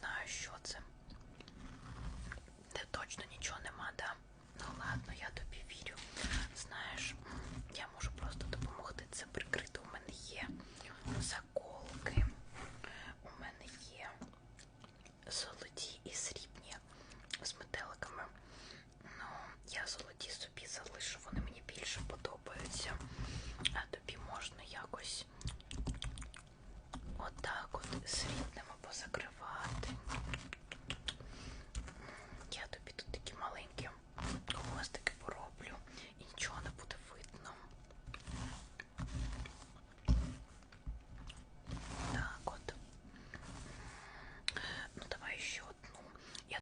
знаю, що це.